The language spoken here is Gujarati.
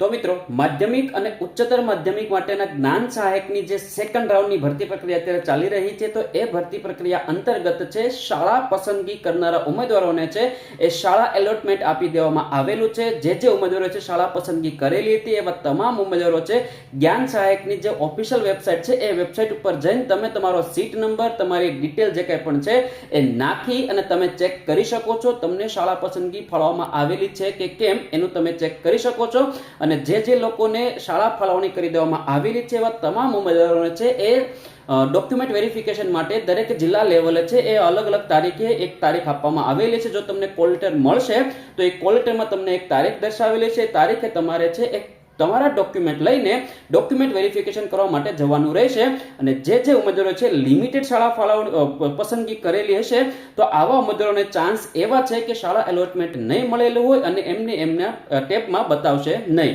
તો મિત્રો, માધ્યમિક અને ઉચ્ચતર માધ્યમિક માટેના જ્ઞાન સહાયકની જે સેકન્ડ રાઉન્ડની ભરતી પ્રક્રિયા અત્યારે ચાલી રહી છે, તો એ ભરતી પ્રક્રિયા અંતર્ગત છે, શાળા પસંદગી કરનારા ઉમેદવારોને છે, એ શાળા એલોટમેન્ટ આપી દેવામાં આવેલું છે. જે જે ઉમેદવારો છે શાળા પસંદગી કરેલી હતી, એવા તમામ ઉમેદવારો છે, જ્ઞાન સહાયકની જે ઓફિશિયલ વેબસાઇટ છે, એ વેબસાઇટ ઉપર જઈને તમે તમારો સીટ નંબર તમારી ડિટેલ જે કંઈ પણ છે, એ નાખી અને તમે ચેક કરી શકો છો. તમને શાળા પસંદગી ફાળવવામાં આવેલી છે કે કેમ, એનું તમે ચેક કરી શકો છો. અને જે જે લોકોને શાળા ફાળવણી કરી દેવામાં આવેલી છે એવા તમામ ઉમેદવારોને છે એ ડોક્યુમેન્ટ વેરિફિકેશન માટે દરેક જિલ્લા લેવલે છે એ અલગ અલગ તારીખે એક તારીખ આપવામાં આવેલી છે. જો તમને કોલ મળશે, તો એ કોલ તમને એક તારીખ દર્શાવેલી છે. તારીખે તમારે છે એક તમારા ડોક્યુમેન્ટ લઈને ડોક્યુમેન્ટ વેરિફિકેશન કરવા માટે જવાનું રહેશે અને જે જે ઉમેદવારો છે લિમિટેડ શાળા ફાળવણી પસંદગી કરેલી હશે, તો આવા ઉમેદવારોને ચાન્સ એવા છે કે શાળા એલોટમેન્ટ નહીં મળેલું હોય અને એમને એમના ટેપમાં બતાવશે નહીં.